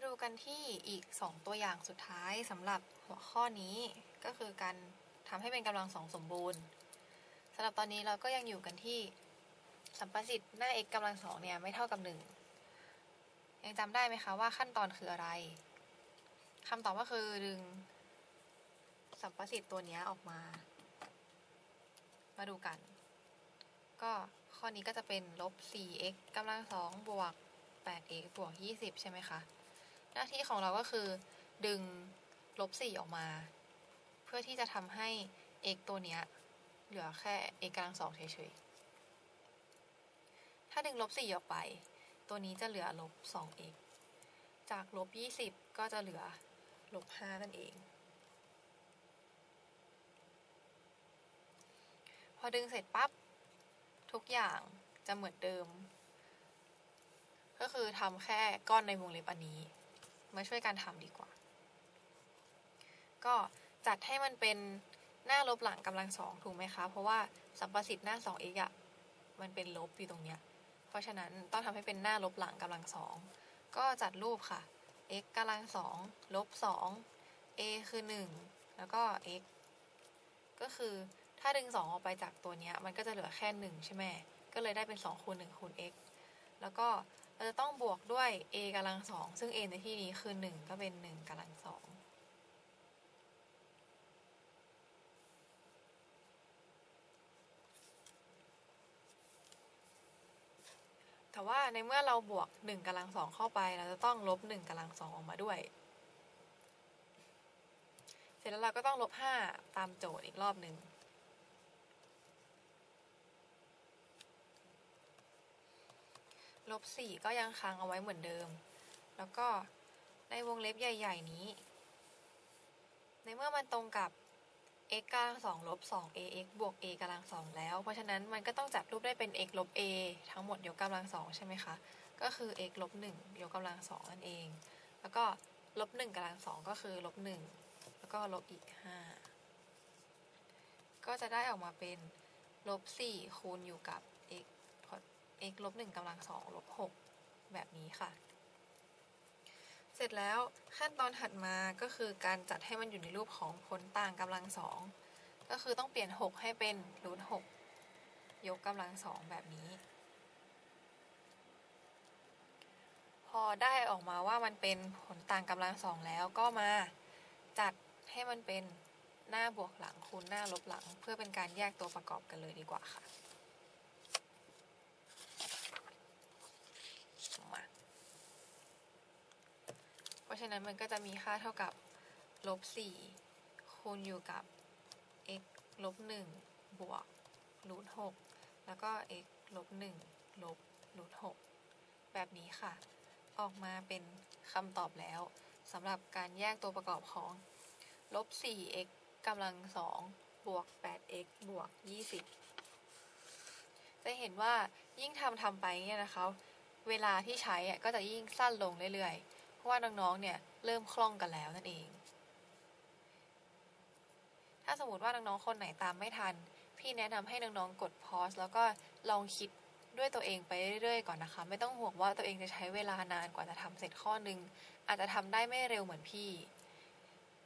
มาดูกันที่อีก 2 ตัวอย่างสุดท้ายสำหรับหัวข้อนี้ก็คือการทำให้เป็นกำลังสองสมบูรณ์สำหรับตอนนี้เราก็ยังอยู่กันที่สัมประสิทธิ์หน้า x กำลังสองเนี่ยไม่เท่ากับ 1 ยังจำได้ไหมคะว่าขั้นตอนคืออะไรคำตอบก็คือดึงสัมประสิทธิ์ตัวนี้ออกมา มาดูกัน ก็ข้อนี้ก็จะเป็นลบ 4x กำลังสองบวก 8x บวก 20 ใช่ไหมคะ น้าที่ของเราก็คือ ดึงลบ4ออกมา เพื่อที่จะทำให้ x ตัวเนี้ยเหลือแค่ x กำลังสองเฉยๆ ถ้าดึงลบ4ออกไป ตัวนี้จะเหลือลบ 2x จากลบ 20 ก็จะเหลือลบ 5 นั่นเอง พอดึงเสร็จปั๊บ ทุกอย่างจะเหมือนเดิม ก็คือทำแค่ก้อนในวงเล็บอันนี้ มาช่วยกันทำดีกว่า ก็จัดให้มันเป็นหน้าลบหลังกำลังสองถูกไหมคะ เพราะว่าสัมประสิทธิ์หน้า 2x อะมันเป็นลบอยู่ตรงเนี้ย เพราะฉะนั้นต้องทำให้เป็นหน้าลบหลังกำลังสองก็จัดรูปค่ะ x กำลังสองลบสอง a คือ1แล้วก็ x ก็คือถ้าดึง2ออกไปจากตัวเนี้ยมันก็จะเหลือแค่1ใช่ไหมก็เลยได้เป็น2คูณ1คูณ x แล้วก็ เราจะต้องบวกด้วย a กำลังสองซึ่ง a ในที่นี้คือ 1 ก็เป็น 1กำลังสองแต่ว่าในเมื่อเราบวก1กำลังสองเข้าไป เราจะต้องลบ1กำลังสองออกมาด้วย เสร็จแล้วเราก็ต้องลบ5ตามโจทย์อีกรอบหนึ่ง ลบ4ก็ยังค้างเอาไว้เหมือนเดิม แล้วก็ในวงเล็บใหญ่ ๆ นี้ ในเมื่อมันตรงกับ x กำลังสองลบ2 ax บวก a กำลังสองแล้ว เพราะฉะนั้นมันก็ต้องจัดรูปได้เป็น x ลบ a ทั้งหมดยกกำลังสองใช่ไหมคะ ก็คือ x ลบ1ยกกำลังสองนั่นเอง แล้วก็ลบ1กำลังสองก็คือลบ1แล้วก็ลบอีก5ก็จะได้ออกมาเป็นลบ4คูณอยู่กับ x ลบ1กำลังสองลบ6แบบนี้ค่ะ เสร็จแล้วขั้นตอนถัดมาก็คือการจัดให้มันอยู่ในรูปของผลต่างกำลังสองก็คือต้องเปลี่ยน 6 ให้เป็นรูท6ยกกำลังสองแบบนี้ พอได้ออกมาว่ามันเป็นผลต่างกำลังสองแล้วก็มาจัดให้มันเป็นหน้าบวกหลังคูณหน้าลบหลัง เพื่อเป็นการแยกตัวประกอบกันเลยดีกว่าค่ะ มา เพราะฉะนั้นมันก็จะมีค่าเท่ากับลบ4คูณอยู่กับ x ลบ1บวกรูท6แล้วก็ x ลบ1ลบรูท6แบบนี้ค่ะ ออกมาเป็นคำตอบแล้วสำหรับการแยกตัวประกอบของลบ 4x กำลัง 2 บวก 8x บวก 20 จะเห็นว่ายิ่งทำทำไปเนี่ยนะคะ เวลาที่ใช้ก็จะยิ่งสั้นลงเรื่อยๆ เพราะว่าน้องๆเนี่ยเริ่มคล่องกันแล้วนั่นเอง ถ้าสมมติว่าน้องๆคนไหนตามไม่ทัน พี่แนะนำให้น้องๆกดพอสแล้วก็ลองคิดด้วยตัวเองไปเรื่อยๆก่อนนะคะ ไม่ต้องห่วงว่าตัวเองจะใช้เวลานานกว่าจะทำเสร็จข้อหนึ่งอาจจะทำได้ไม่เร็วเหมือนพี่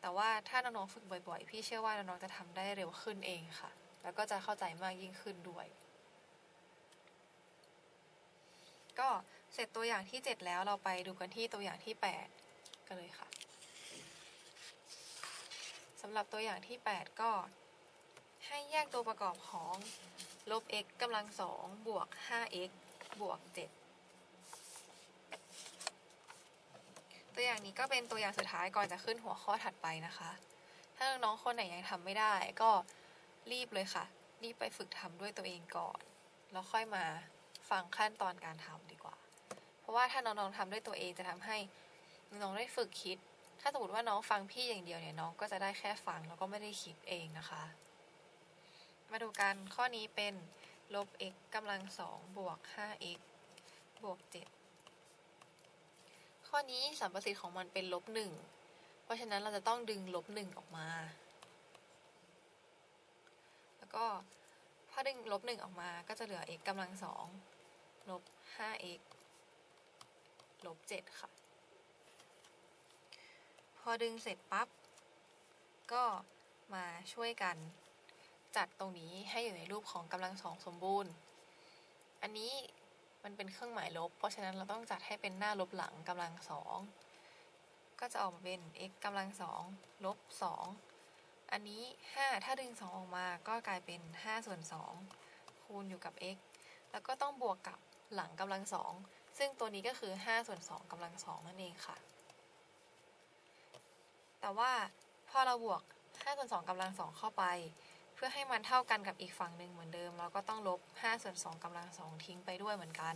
แต่ว่าถ้าน้องๆฝึกบ่อยๆ พี่เชื่อว่าน้องๆจะทำได้เร็วขึ้นเองค่ะ แล้วก็จะเข้าใจมากยิ่งขึ้นด้วย ก็ เสร็จตัวอย่างที่ 7 แล้วเราไปดูกันที่ตัวอย่างที่ 8 กันเลยค่ะสำหรับตัวอย่างที่ 8 ก็ ให้แยกตัวประกอบของลบ x กำลังสองบวก 5x บวก 7 ตัวอย่างนี้ก็เป็นตัวอย่างสุดท้ายก่อนจะขึ้นหัวข้อถัดไปนะคะ ถ้าน้องๆคนไหนยังทำไม่ได้ก็รีบเลยค่ะ รีบไปฝึกทำด้วยตัวเองก่อน แล้วค่อยมาฟังขั้นตอนการทำดีกว่าเพราะว่าถ้าน้องๆทำด้วยตัวเองจะทำให้น้องได้ฝึกคิด ถ้าสมมติว่าน้องฟังพี่อย่างเดียวเนี่ยน้องก็จะได้แค่ฟังแล้วก็ไม่ได้คิดเองนะคะ มาดูกันข้อนี้เป็นลบ x กำลังสองบวก 5x บวก 7 ข้อนี้สัมประสิทธิ์ของมันเป็นลบหนึ่งเพราะฉะนั้นเราจะต้องดึงลบหนึ่งออกมา แล้วก็พอดึงลบหนึ่งออกมาก็จะเหลือ x กำลังสองลบ 5x ลบ7ค่ะ พอดึงเสร็จปั๊บ ก็มาช่วยกันจัดตรงนี้ให้อยู่ในรูปของกำลังสองสมบูรณ์ อันนี้มันเป็นเครื่องหมายลบ เพราะฉะนั้นเราต้องจัดให้เป็นหน้าลบหลังกำลังสองก็จะออกมาเป็น x กำลังสองลบสองอันนี้ 5 ถ้าดึง 2 ออกมาก็กลายเป็น 5 ส่วน 2 คูณอยู่กับ x แล้วก็ต้องบวกกับหลังกำลังสอง ซึ่งตัวนี้ก็คือ5ส่วน2กำลังสองนั่นเองค่ะ แต่ว่าพอเราบวก5ส่วน2กำลังสองเข้าไป เพื่อให้มันเท่ากันกับอีกฝั่งหนึ่งเหมือนเดิม เราก็ต้องลบ5ส่วน2กำลังสองทิ้งไปด้วยเหมือนกัน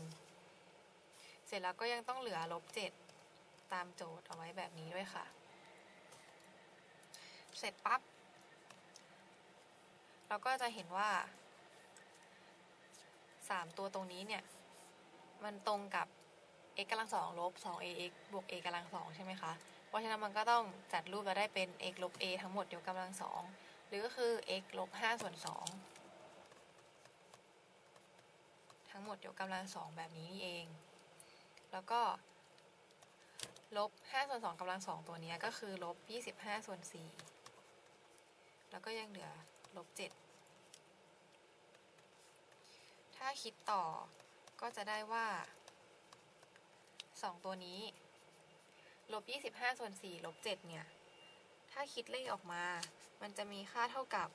เสร็จแล้วก็ยังต้องเหลือลบ7ตามโจทย์เอาไว้แบบนี้ด้วยค่ะ เสร็จปั๊บเราก็จะเห็นว่า 3 ตัวตรงนี้เนี่ย มันตรงกับ x กำลังสองลบ 2ax บวก a กำลังสองใช่ไหมคะ เพราะฉะนั้นมันก็ต้องจัดรูปแล้วได้เป็น x ลบ a ทั้งหมดยกกำลังสองหรือก็คือ x ลบ5ส่วน2ทั้งหมดยกกำลังสองแบบนี้นี่เอง แล้วก็ลบ5ส่วน2กำลังสองตัวนี้ก็คือลบ 25 ส่วน 4 แล้วก็ยังเหลือลบ 7 ถ้าคิดต่อ ก็จะได้ว่า 2 ตัวนี้ลบ25 ส่วน4ลบ7เนี่ย ถ้าคิดเลขออกมา มันจะมีค่าเท่ากับ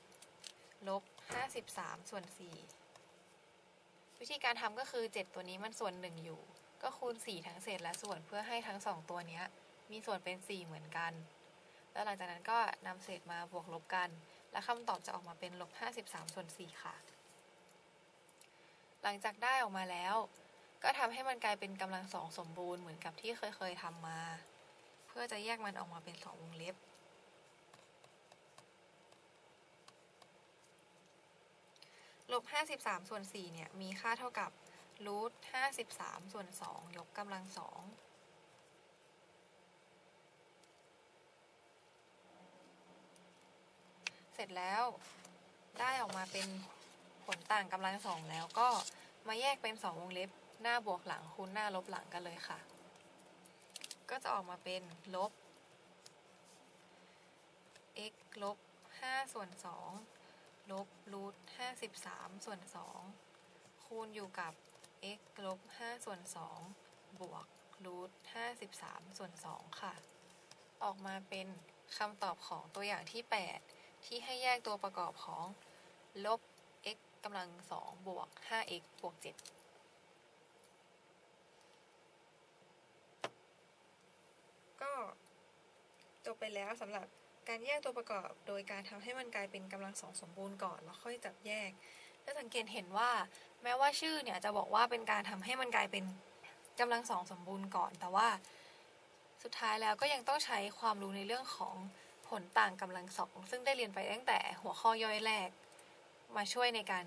ลบ53 ส่วน 4 วิธีการทำก็คือ 7 ตัวนี้มันส่วน 1 อยู่ ก็คูณ 4 ทั้งเศษและส่วนเพื่อให้ทั้ง 2 ตัวนี้มีส่วนเป็น 4 เหมือนกัน แล้วหลังจากนั้นก็นำเศษมาบวกลบกัน และคำตอบจะออกมาเป็นลบ53 ส่วน 4 ค่ะ หลังจากได้ออกมาแล้ว ก็ทำให้มันกลายเป็นกำลังสองสมบูรณ์เหมือนกับที่เคยเคยทำมา เพื่อจะแยกมันออกมาเป็นสองวงเล็บ ลบ 53 ส่วน 4 เนี่ย มีค่าเท่ากับรูท53 ส่วน 2 ยกกำลังสองเสร็จแล้วได้ออกมาเป็น ผลต่างกำลังสองแล้วก็มาแยกเป็นสองวงเล็บหน้าบวกหลังคูณหน้าลบหลังกันเลยค่ะ ก็จะออกมาเป็นลบ x ลบ5ส่วน2ลบรูท53 ส่วน 2 คูณอยู่กับ x ลบ5ส่วน 2 บวกรูท53 ส่วน 2 ค่ะ ออกมาเป็นคำตอบของตัวอย่างที่ 8 ที่ให้แยกตัวประกอบของลบ กำลัง2บวก 5x บวก7ก็จบไปแล้วสำหรับการแยกตัวประกอบโดยการทำให้มันกลายเป็นกำลังสองสมบูรณ์ก่อนแล้วค่อยจับแยกจะสังเกตเห็นว่าแม้ว่าชื่อเนี่ยจะบอกว่าเป็นการทำให้มันกลายเป็นกำลังสองสมบูรณ์ก่อน แต่ว่าสุดท้ายแล้วก็ยังต้องใช้ความรู้ในเรื่องของผลต่างกำลังสองซึ่งได้เรียนไปตั้งแต่หัวข้อย่อยแรก มาช่วยในการ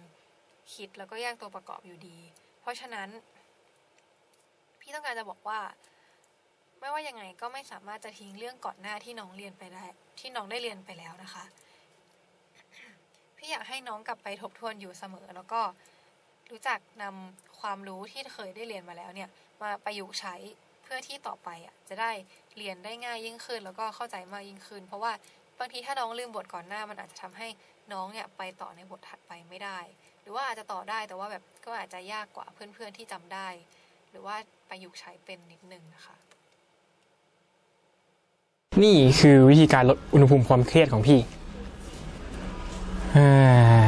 คิดแล้วก็แยกตัวประกอบอยู่ดี เพราะฉะนั้น พี่ต้องการจะบอกว่า ไม่ว่ายังไงก็ไม่สามารถจะทิ้งเรื่องก่อนหน้าที่น้องเรียนไปได้ ที่น้องได้เรียนไปแล้วนะคะ พี่อยากให้น้องกลับไปทบทวนอยู่เสมอ แล้วก็รู้จักนำความรู้ที่เคยได้เรียนมาแล้วเนี่ย มาประยุกต์ใช้เพื่อที่ต่อไปอะจะได้เรียนได้ง่ายยิ่งขึ้น แล้วก็เข้าใจมากยิ่งขึ้น เพราะว่าบางทีถ้าน้องลืมบทก่อนหน้ามันอาจจะทำให้ น้องเนี่ยไปต่อในบทถัดไปไม่ได้ หรือว่าอาจจะต่อได้แต่ว่าแบบก็อาจจะยากกว่าเพื่อนๆที่จำได้ หรือว่าไปรยุกใช้เป็นนิดนึงนะคะ นี่คือวิธีการลดอุณหภูมิความเครียดของพี่อ่า